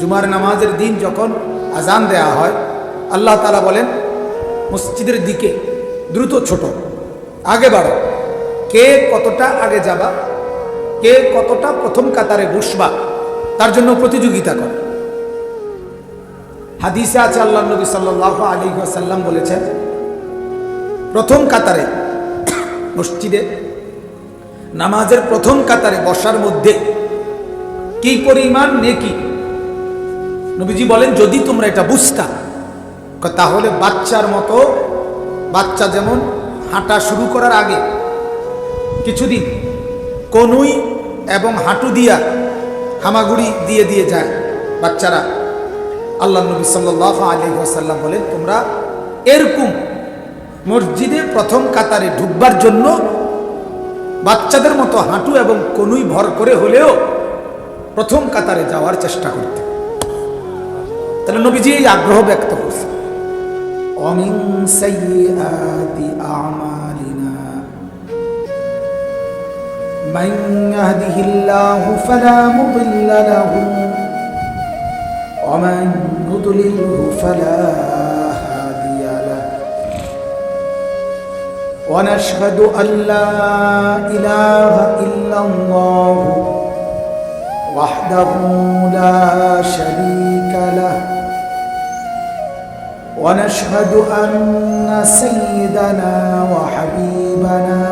জুমার নামাজের দিন যখন আজান দেয়া হয়, আল্লাহ তালা বলেন, মসজিদের দিকে দ্রুত ছোট, আগে বাড়ো। কে কতটা আগে যাবা, কে কতটা প্রথম কাতারে বসবা, তার জন্য প্রতিযোগিতা করে। হাদিসে আছে আল্লাহ নবী সাল্লাহ আলী সাল্লাম বলেছেন, প্রথম কাতারে মসজিদে, নামাজের প্রথম কাতারে বসার মধ্যে কি পরিমাণ নেকি নবীজি বলেন, যদি তোমরা এটা বুঝতা তাহলে বাচ্চার মতো, বাচ্চা যেমন হাঁটা শুরু করার আগে কিছুদিন কনুই এবং হাঁটু দিয়া হামাগুড়ি দিয়ে দিয়ে যায় বাচ্চারা। আল্লাহ নবী সাল্লাহ আলী সাল্লাম বলেন, তোমরা এরকম মসজিদে প্রথম কাতারে ঢুকবার জন্য বাচ্চাদের মতো হাঁটু এবং কনুই ভর করে হলেও প্রথম কাতারে যাওয়ার চেষ্টা করতে। তাহলে নবীজি এই আগ্রহ ব্যক্ত করছে অমিন সাইয়াতি আমালিনা من يهده الله فلا مضل له ومن يضلله فلا هادي له ونشهد أن لا إله إلا الله وحده لا شريك له ونشهد أن سيدنا وحبيبنا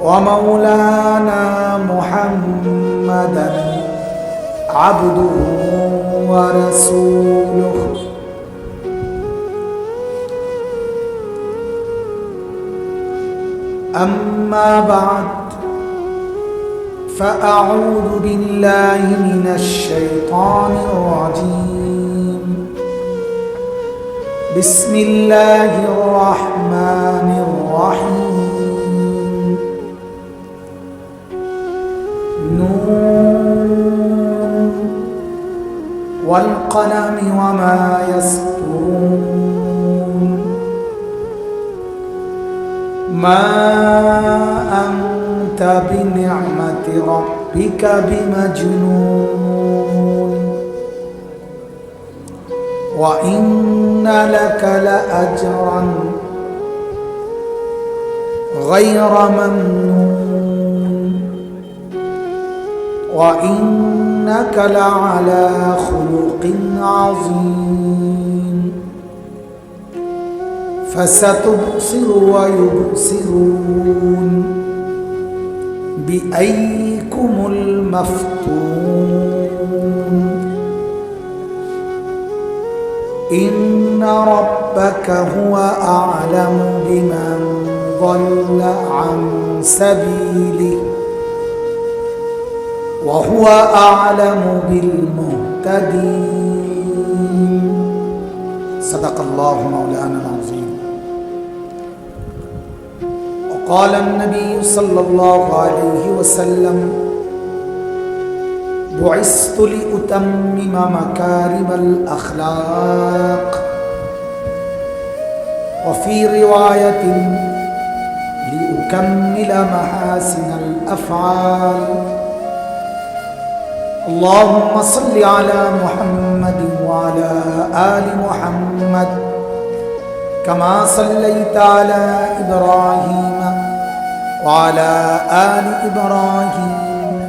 ومولانا محمدا عبده ورسوله. أما بعد فأعوذ بالله من الشيطان الرجيم. بسم الله الرحمن الرحيم. نون. والقلم وما يسطرون. ما أنت بنعمة ربك بمجنون. وإن لك لأجرا غير ممنون وإنك لعلى خلق عظيم فستبصر ويبصرون بأيكم المفتون إن ربك هو أعلم بمن ضل عن سبيله وهو أعلم بالمهتدين. صدق الله مولانا العظيم. وقال النبي صلى الله عليه وسلم بعثت لأتمم مكارم الأخلاق. وفي رواية لأكمل محاسن الأفعال. اللهم صل على محمد وعلى آل محمد كما صليت على إبراهيم وعلى آل إبراهيم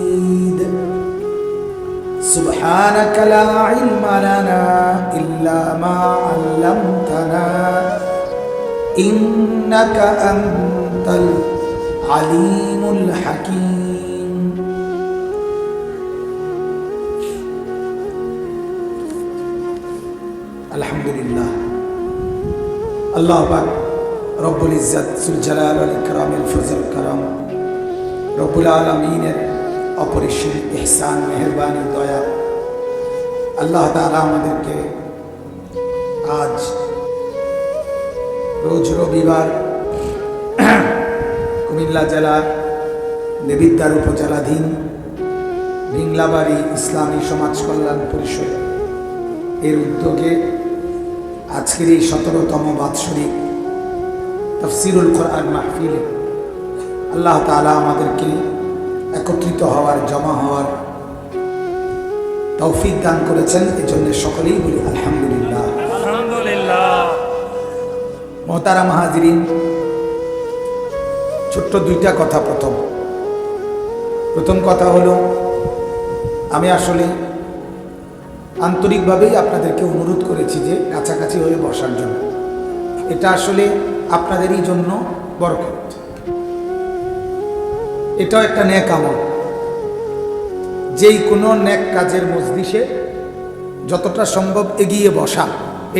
سبحانك لا علم لنا إلا ما علمتنا إنك أنت العليم الحكيم الحمد لله আল্লাহ পাক রব্বুল ইজ্জত সুল জালাল আল ইকরামিল ফজল কারাম রব্বুল আলমিনের অপরিসীম ইহসান, মেহরবানি, দয়া। আল্লাহ তাআলা আমাদেরকে আজ রোজ রবিবার কুমিল্লা জেলা দেবিদ্বার উপজেলাধীন রিংলাবাড়ি ইসলামী সমাজ কল্যাণ পরিষদ এর উদ্যোগে আজকের এই সতেরোতম বাৎসরিক তফসিরুল কোরআন মাহফিলে আল্লাহ তালা আমাদেরকে একত্রিত হওয়ার জমা হওয়ার তৌফিক দান করেছেন। এজন্য সকলেই বলি আলহামদুলিল্লাহ। আলহামদুলিল্লাহ। মহতারা মাহাজিরিন ছোট্ট দুইটা কথা প্রথম। প্রথম কথা হলো আমি আসলে আন্তরিকভাবেই আপনাদেরকে অনুরোধ করেছি যে কাছাকাছি হয়ে বসার জন্য। এটা আসলে আপনাদেরই জন্য বরকত। এটাও একটা ন্যাক আমল। যেই কোনো ন্যাক কাজের মজলিসে যতটা সম্ভব এগিয়ে বসা,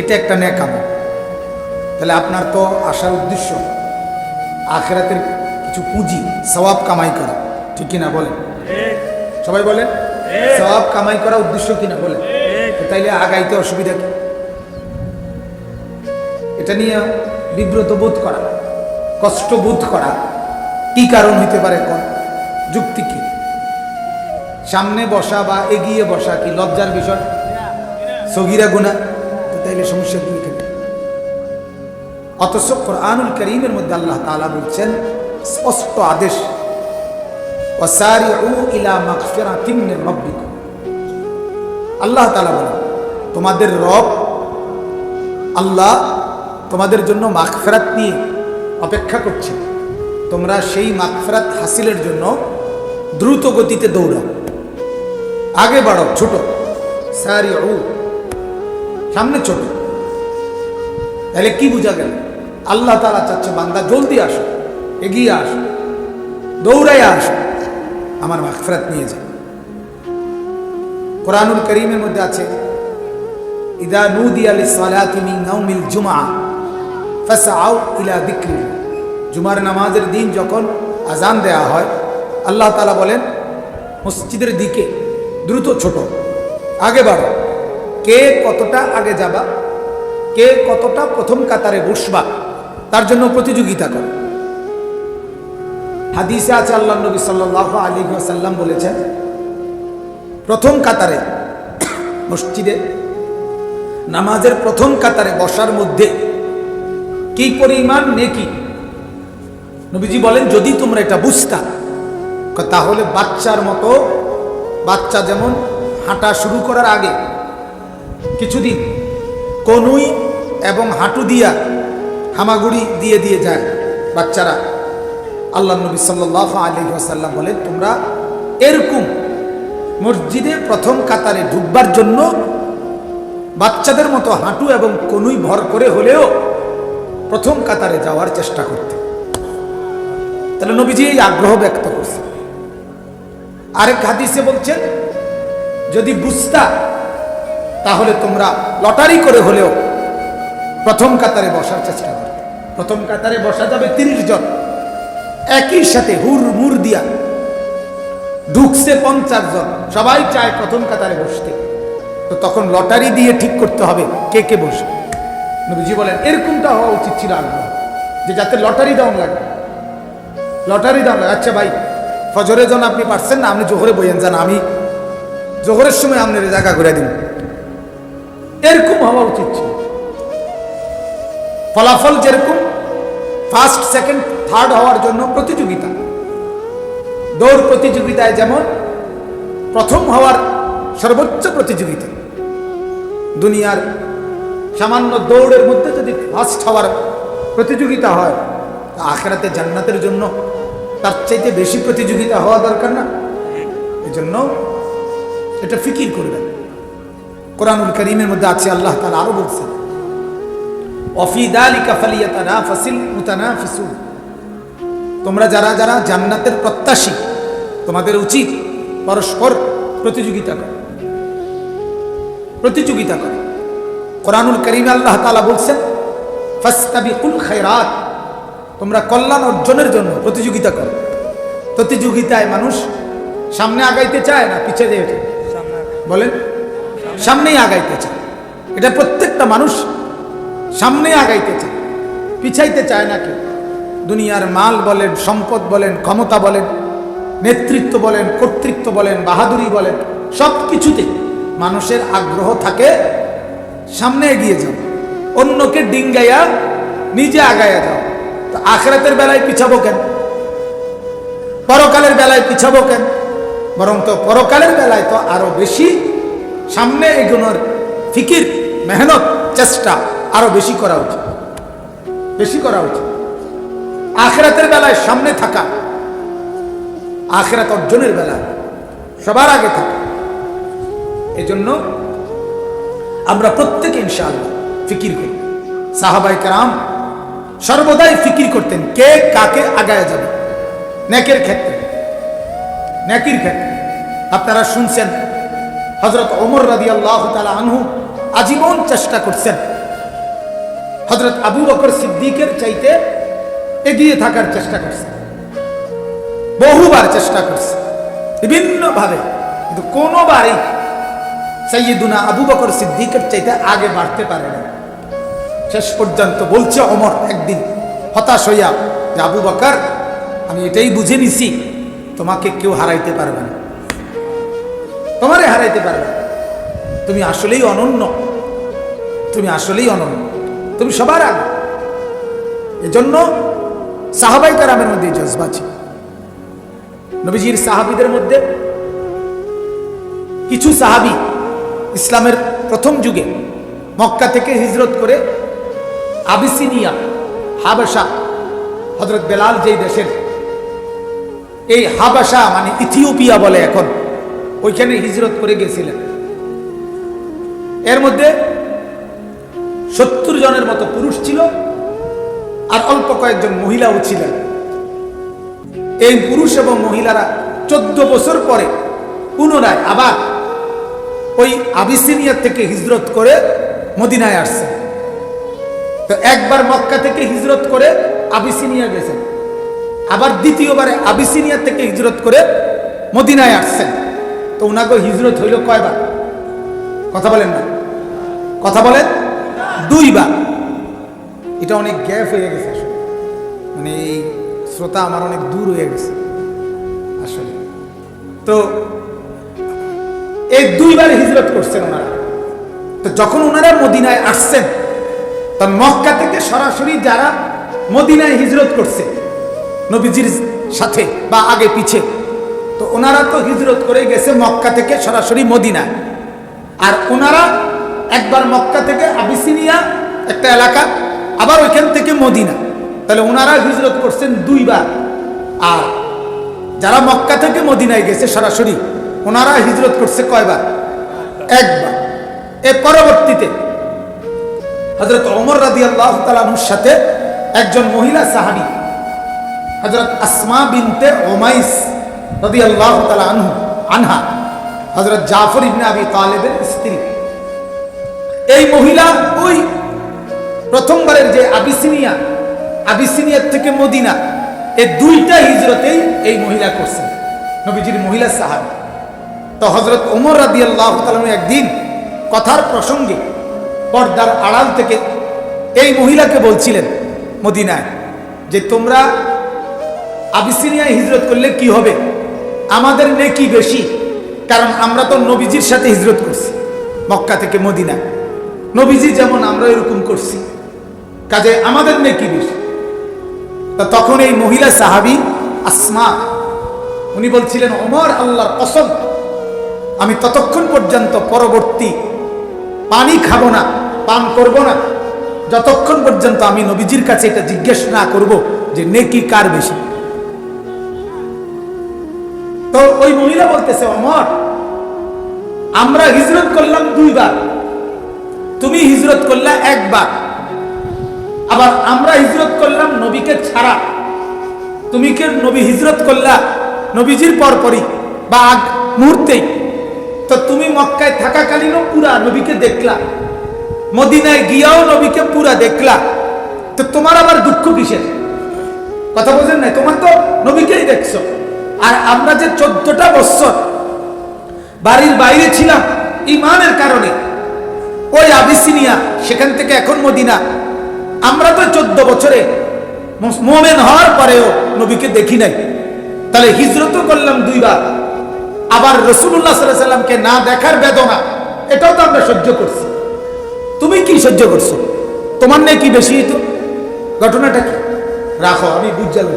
এটা একটা ন্যাক আমল। তাহলে আপনার তো আসার উদ্দেশ্য আখেরাতের কিছু পুঁজি, সওয়াব কামাই করা। ঠিক কিনা বলেন? সবাই বলেন। সওয়াব কামাই করা উদ্দেশ্য কিনা ঠিক তাইলে আগাইতে অসুবিধা কি? এটা নিয়ে বিব্রত বোধ করা, কষ্ট বোধ করা। কি কারণ হইতে পারে কোন? যুক্তি কি? সামনে বসা বা এগিয়ে বসা কি লজ্জার বিষয়? সগিরা গুণা? তাইলে সমস্যা কি অথচ কোরআনুল করিমের মধ্যে আল্লাহ তাআলা বলছেন, স্পষ্ট আদেশ আল্লাহ তাআলা বলেন, তোমাদের রব আল্লাহ তোমাদের জন্য মাগফিরাত নিয়ে অপেক্ষা করছে তোমরা সেই মাগফিরাত হাসিলের জন্য দ্রুত গতিতে দৌড়াও। আগে বাড়ো ছোট। সারিউ সামনে ছোট। তাহলে কি বোঝা গেল? আল্লাহ তালা চাচ্ছে, বান্দা, জলদি আসো, এগিয়ে আসো দৌড়াই আসো, আমার মাগফিরাত নিয়ে যাও। কোরআনুল করিমের মধ্যে আছে, ইদা নুদি আলি সালাতি মিন নাউমিল জুমআ, ফাসআউ ইলা যিকরি জুমার নামাজের দিন যখন আজান দেয়া হয়, আল্লাহ তাআলা বলেন, মসজিদের দিকে দ্রুত ছোট, আগে বাড়ো। কে কতটা আগে যাবা, কে কতটা প্রথম কাতারে বসবা, তার জন্য প্রতিযোগিতা করে। হাদিসে আছে, আল্লাহ নবী সাল্লাহ আলী সাল্লাম বলেছেন, প্রথম কাতারে মসজিদে, নামাজের প্রথম কাতারে বসার মধ্যে কি পরিমাণ নেকি নবীজি বলেন, যদি তোমরা এটা বুঝতা তাহলে বাচ্চার মতো, বাচ্চা যেমন হাঁটা শুরু করার আগে কিছুদিন কনুই এবং হাঁটু দিয়া হামাগুড়ি দিয়ে দিয়ে যায় বাচ্চারা। আল্লাহ নবী সাল্লাহ আলী আসাল্লাম বলেন, তোমরা এরকম মসজিদে প্রথম কাতারে ঢুকবার জন্য বাচ্চাদের মতো হাঁটু এবং কনুই ভর করে হলেও প্রথম কাতারে যাওয়ার চেষ্টা করতে। তাহলে নবীজি এই আগ্রহ ব্যক্ত করছে। আরেক হাদিসে বলছেন, যদি বুঝতা, তাহলে তোমরা লটারি করে হলেও প্রথম কাতারে বসার চেষ্টা করো। প্রথম কাতারে বসা যাবে তিরিশ জন। একই সাথে হুর মুর দিয়া ঢুকছে পঞ্চাশ জন। সবাই চায় প্রথম কাতারে বসতে। তো তখন লটারি দিয়ে ঠিক করতে হবে কে কে বসবে। নবীজি বলেন, এরকমটা হওয়া উচিত ছিল আগ্রহ, যে যাতে লটারি দেওয়া লাগে লটারি লাগে আচ্ছা ভাই ফজরে জন আপনি পারছেন না, আপনি জোহরে বইয়েন যান আমি জোহরের সময় আপনার জায়গা করে দিন। এরকম হওয়া উচিত ছিল। ফলাফল যেরকম ফার্স্ট সেকেন্ড থার্ড হওয়ার জন্য প্রতিযোগিতা। দৌড় প্রতিযোগিতায় যেমন প্রথম হওয়ার সর্বোচ্চ প্রতিযোগিতা। দুনিয়ার সামান্য দৌড়ের মধ্যে যদি ফার্স্ট হওয়ার প্রতিযোগিতা হয় আখেরাতে জান্নাতের জন্য তার চাইতে বেশি প্রতিযোগিতা হওয়া দরকার না। এই জন্য এটা ফিকির করবেন। কোরআনুল করিমের মধ্যে আছে, আল্লাহ তালা আরও বলছেন তোমরা যারা যারা জান্নাতের প্রত্যাশী, তোমাদের উচিত পরস্পর প্রতিযোগিতা করো। প্রতিযোগিতা করো। কোরআনুল করিম আল্লাহ তালা বলছেন, ফাস্তাবিকুল খায়রাত। তোমরা কল্যাণ অর্জনের জন্য প্রতিযোগিতা করো। প্রতিযোগিতায় মানুষ সামনে আগাইতে চায় না পিছিয়ে দিয়ে বলেন, সামনেই আগাইতে চায়। এটা প্রত্যেকটা মানুষ সামনে আগাইতে চায়। পিছাইতে চায় না কেউ। দুনিয়ার মাল বলেন, সম্পদ বলেন, ক্ষমতা বলেন, নেতৃত্ব বলেন, কর্তৃত্ব বলেন, বাহাদুরি বলেন সব কিছুতে মানুষের আগ্রহ থাকে সামনে এগিয়ে যাও অন্যকে ডিঙ্গাইয়া নিজে আগাইয়া যাও আখরাতের বেলায় পিছাবো কেন? পরকালের বেলায় পিছাবো কেন? বরং তো পরকালের বেলায় তো আরও বেশি সামনে এগোনোর ফিকির, মেহনত, চেষ্টা আরও বেশি করা উচিত। বেশি করা উচিত। আখরাতের বেলায় সামনে থাকা, আখরাত অর্জনের বেলায় সবার আগে থাকা, এজন্য আমরা প্রত্যেকে ইনশাআল্লাহ ফিকির করি। সাহাবাই কারাম সর্বদাই ফিকির করতেন কে কাকে আগায় যাবে। নেকের ক্ষেত্রে, নেকির ক্ষেত্রে। আপনারা শুনছেন হজরত ওমর রাদি আল্লাহ আনহু আজীবন চেষ্টা করছেন। হজরত আবু বকর সিদ্দিকের চাইতে এগিয়ে থাকার চেষ্টা করছে বহুবার চেষ্টা করছে বিভিন্নভাবে। কিন্তু কোনোবারই সৈয়দুনা আবু বকর সিদ্দিকের চাইতে আগে বাড়তে পারে না শেষ পর্যন্ত বলছে অমর একদিন হতাশ হইয়া যে আবু বকর, আমি এটাই বুঝে নিছি, তোমাকে কেউ হারাইতে পারবে না। তোমারে হারাইতে পারবে। তুমি আসলেই অনন্য। তুমি আসলেই অনন্য। তুমি সবার আগে। এজন্য সাহাবাই কারামের মধ্যে জজবা ছিল। নবীজির সাহাবিদের মধ্যে কিছু সাহাবি ইসলামের প্রথম যুগে মক্কা থেকে হিজরত করে আবিসিনিয়া, হাবাসা হজরত বেলাল যেই দেশের, এই হাবাসা মানে ইথিওপিয়া বলে এখন, ওইখানে হিজরত করে গেছিলেন। এর মধ্যে সত্তর জনের মতো পুরুষ ছিল আর অল্প কয়েকজন মহিলাও ছিলেন। এই পুরুষ এবং মহিলারা চোদ্দ বছর পরে পুনরায় আবার ওই আবিসিনিয়া থেকে হিজরত করে মদিনায় আসছে তো একবার মক্কা থেকে হিজরত করে আবিসিনিয়া গেছেন। আবার দ্বিতীয়বারে আবিসিনিয়া থেকে হিজরত করে মদিনায় আসছেন। তো ওনাকে হিজরত হইল কয়বার? কথা বলেন না। কথা বলেন? দুইবার। এটা অনেক গ্যাপ হয়ে গেছে আসলে। মানে এই শ্রোতা আমার অনেক দূর হয়ে গেছে আসলে। তো এই দুইবার হিজরত করছেন ওনারা। তো যখন ওনারা মদিনায় আসছেন তো মক্কা থেকে সরাসরি যারা মদিনায় হিজরত করছে, নবীজির সাথে বা আগে পিছে, তো ওনারা তো হিজরত করে গেছে মক্কা থেকে সরাসরি মদিনায়। আর ওনারা একবার মক্কা থেকে আবিসিনিয়া একটা এলাকা, আবার ওইখান থেকে মদিনা। তাহলে ওনারা হিজরত করছেন দুইবার। আর যারা মক্কা থেকে মদিনায় গেছে সরাসরি, ওনারা হিজরত করছে কয়বার? একবার। এর পরবর্তীতে হজরত অমর রাদি আল্লাহ তালানুর সাথে একজন মহিলা সাহাবি হজরত আসমা বিনতে ওমাইস রাদি আল্লাহ তালা আনহু, আনহা হজরত জাফর ইবনে আবি তালেবের স্ত্রী। এই মহিলা ওই প্রথমবারের যে আবিসিনিয়া আবিসিনিয়ার থেকে মদিনা এই দুইটা হিজরতেই এই মহিলা করছেন, নবীজির মহিলা সাহাবি। তো হজরত ওমর রাদি আল্লাহ তালু একদিন কথার প্রসঙ্গে পর্দার আড়াল থেকে এই মহিলাকে বলছিলেন মদিনায় যে তোমরা আবিসিনিয়ায় হিজরত করলে কি হবে? আমাদের নেকি বেশি, কারণ আমরা তো নবীজির সাথে হিজরত করছি মক্কা থেকে মদিনা নবীজি যেমন আমরা এরকম করছি, কাজে আমাদের নেকি বেশি। তা তখন এই মহিলা সাহাবি আসমা, উনি বলছিলেন অমর আল্লাহর কসম, আমি ততক্ষণ পর্যন্ত পরবর্তী পানি খাব না, পান করব না। যতক্ষণ পর্যন্ত আমি নবীজির কাছে এটা জিজ্ঞেস না করব যে নেকি কার বেশি। তো ওই মহিলা বলতেছে, অমর, আমরা হিজরত করলাম দুইবার। তুমি হিজরত করলে একবার। আবার আমরা হিজরত করলাম নবীকে ছাড়া। তুমি কে নবী হিজরত করলা নবীজির পরপরই বা আগ মুহূর্তেই? তো তুমি মক্কায় থাকাকালীনও পুরা নবীকে দেখলা। মদিনায় গিয়াও নবীকে পুরা দেখলা। তো তোমার আবার দুঃখ কিসের? কথা বলছেন না তোমার তো নবীকেই দেখছ। আর আমরা যে চোদ্দটা বছর বাড়ির বাইরে ছিলাম ইমানের কারণে, ওই আবিসিনিয়া, সেখান থেকে এখন মদিনা। আমরা তো চোদ্দ বছরে মোমেন হওয়ার পরেও নবীকে দেখি নাই। তাহলে হিজরতও করলাম দুইবার। আবার রসুল্লাহ সাল্লাহ সাল্লামকে না দেখার বেদনা, এটাও তো আমরা সহ্য করছি। তুমি কি সহ্য করছ? তোমার নেই কি বেশি? তো ঘটনাটা কি? রাখো, আমি বুঝাল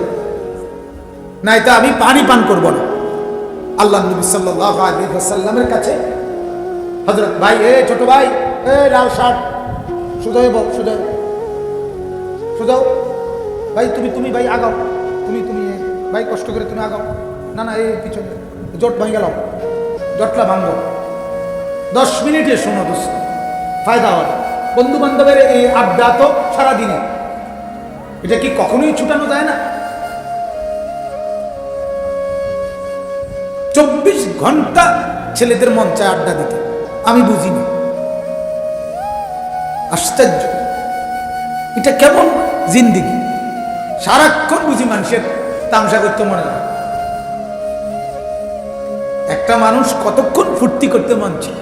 নাই তো আমি পানি পান করব না। আল্লাহ নবী ওয়াসাল্লামের কাছে, হযরত ভাই, এ ছোট ভাই, এ লাল শার্ট সুদয় বল সুদয় সুদাও ভাই, তুমি তুমি, ভাই, আগাও। তুমি তুমি ভাই, কষ্ট করে তুমি আগাও। না না এই পিছনে। জোট ভাঙ গেলাম জটলা ভাঙবো দশ মিনিটে শোনো দোস্ত, ফায়দা হবে। বন্ধু বান্ধবের এই আড্ডা তো সারাদিনে। এটা কি কখনোই ছুটানো যায় না? চব্বিশ ঘণ্টা ছেলেদের মন চায় আড্ডা দিতে। আমি বুঝিনি। আশ্চর্য। এটা কেমন জিন্দিগি? সারাক্ষণ বুঝি মানুষের তামসা করতে মনে হয় একটা মানুষ কতক্ষণ ফুর্তি করতে মন ছিল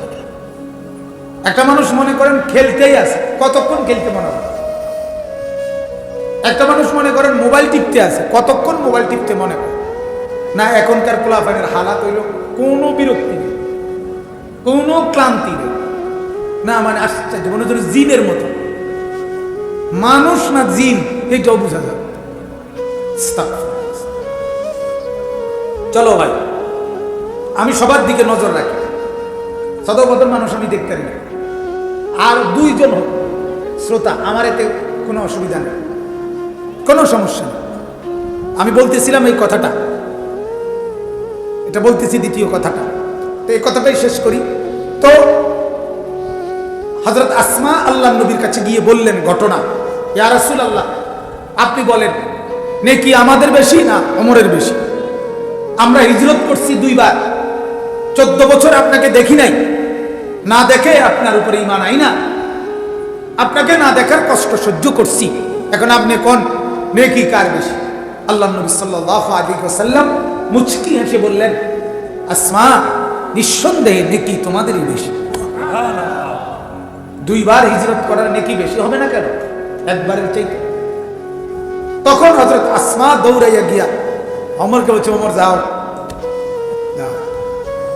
একটা মানুষ মনে করেন খেলতেই আছে কতক্ষণ খেলতে মনে হয় একটা মানুষ মনে করেন মোবাইল টিপতে আছে কতক্ষণ মোবাইল টিপতে মনে করে না, এখনকার পোলাফানের হালাত হইল কোনো বিরক্তি নেই, কোনো ক্লান্তি নেই। না মানে আশ্চর্য, মনে হচ্ছে জিনের মতো। মানুষ না জিন এইটাও বোঝা যাবে। চলো ভাই। আমি সবার দিকে নজর রাখি। সদবদর মানুষ আমি দেখতে পারি না। আর দুইজন হোক, শ্রোতা, আমার এতে কোনো অসুবিধা নেই। কোনো সমস্যা নেই। আমি বলতেছিলাম এই কথাটা। এটা বলতেছি দ্বিতীয় কথাটা। তো এই কথাটাই শেষ করি। তো হজরত আসমা আল্লাহ নবীর কাছে গিয়ে বললেন ঘটনা। ইয়া রাসূল আল্লাহ আপনি বলেন, নেকি আমাদের বেশি না অমরের বেশি? আমরা হিজরত করছি দুইবার। চোদ্দ বছর আপনাকে দেখি নাই। না দেখে আপনার উপরে ইমান আই না। আপনাকে না দেখার কষ্ট সহ্য করছি। এখন আপনি কোন? নেকি কার বেশি? আল্লাহ নবী সাল্লাল্লাহু আলাইহি ওয়াসাল্লাম মুচকি হেসে বললেন, আসমা, নিঃসন্দেহে নেকি তোমাদেরই বেশি। দুইবার হিজরত করার নেকি বেশি হবে না কেন? একবারের চাইতে। তখন হজরত আসমা দৌড়াইয়া গিয়া অমরকে বলছে, অমর যাও।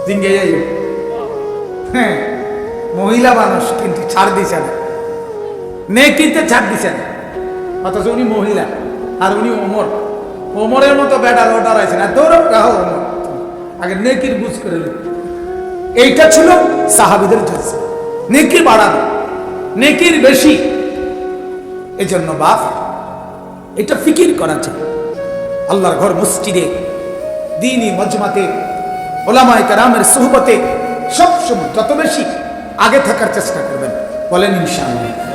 দিন যাই হ্যাঁ মহিলা মানুষ কিন্তু ছাড় দিছে না। নেকিতে ছাড় দিছে না। অথচ উনি মহিলা, আর উনি ওমর। ওমরের মতো ব্যাটার অর্ডার আছে না দৌড় ওমর। আগে নেকির বুঝ করে এইটা ছিল সাহাবিদের জন্য নেকি বাড়ানো, নেকির বেশি। এজন্য বাপ, এটা ফিকির করা চাই। আল্লাহর ঘর মসজিদে, দিনই মজমাতে ওলামায় সুহবতে সবসময় যত বেশি আগে থাকার চেষ্টা করবেন বলেন ইনশাআল্লাহ।